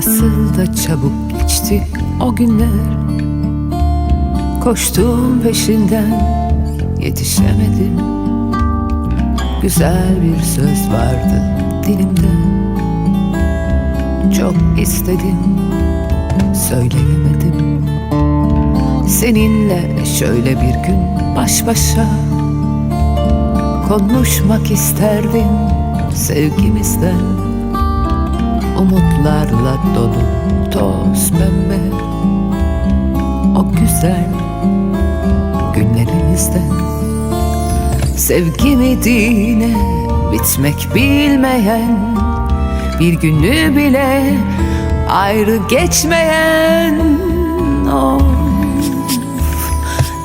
Nasıl da çabuk geçti o günler. Koştuğum peşinden yetişemedim. Güzel bir söz vardı dilimde. Çok istedim söyleyemedim. Seninle şöyle bir gün baş başa Konuşmak isterdim sevgimizden Umutlarla dolu toz pembe. O güzel günlerimizden Sevgi Medine bitmek bilmeyen Bir günü bile ayrı geçmeyen. Of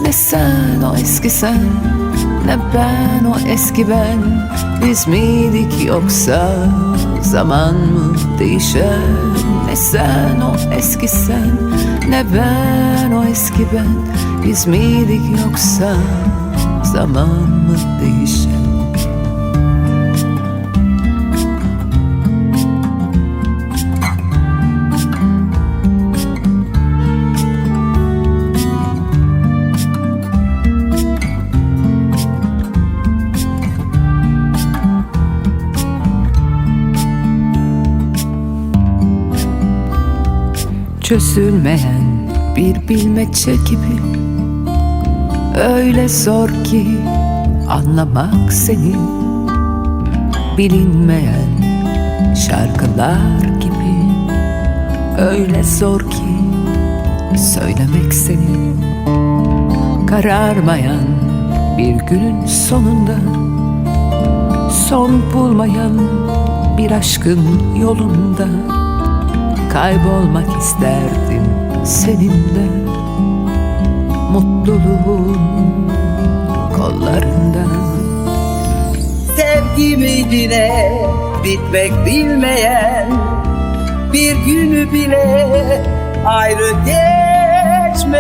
ne sen o eski sen Ne ben o eski ben. Biz miydik yoksa Zaman mı değişen? Ne sen o eski sen? Ne ben o eski ben? Biz miydik yoksa? Zaman mı değişen Çözülmeyen bir bilmece gibi. Öyle zor ki anlamak seni Bilinmeyen şarkılar gibi. Öyle zor ki söylemek seni Kararmayan bir günün sonunda. Son bulmayan bir aşkın yolunda Kaybolmak isterdim seninle. Mutluluğun kollarında. Sevgimi dile bitmek bilmeyen Bir günü bile ayrı geçmeyen.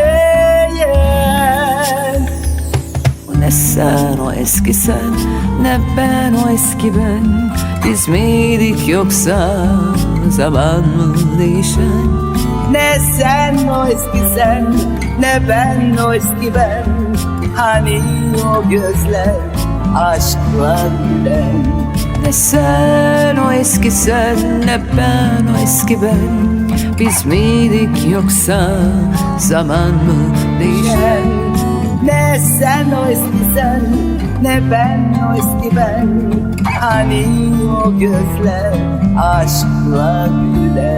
Ne sen o eski sen Ne ben o eski ben. Biz miydik yoksa Zaman mı değişen? Ne sen o eski sen Ne ben o eski ben. Hani o gözler aşkla gülen Ne sen o eski sen Ne ben o eski ben. Biz miydik yoksa Zaman mı değişen Ne sen o eski sen Ne ben o eski ben. Hani o gözler aşkla gülen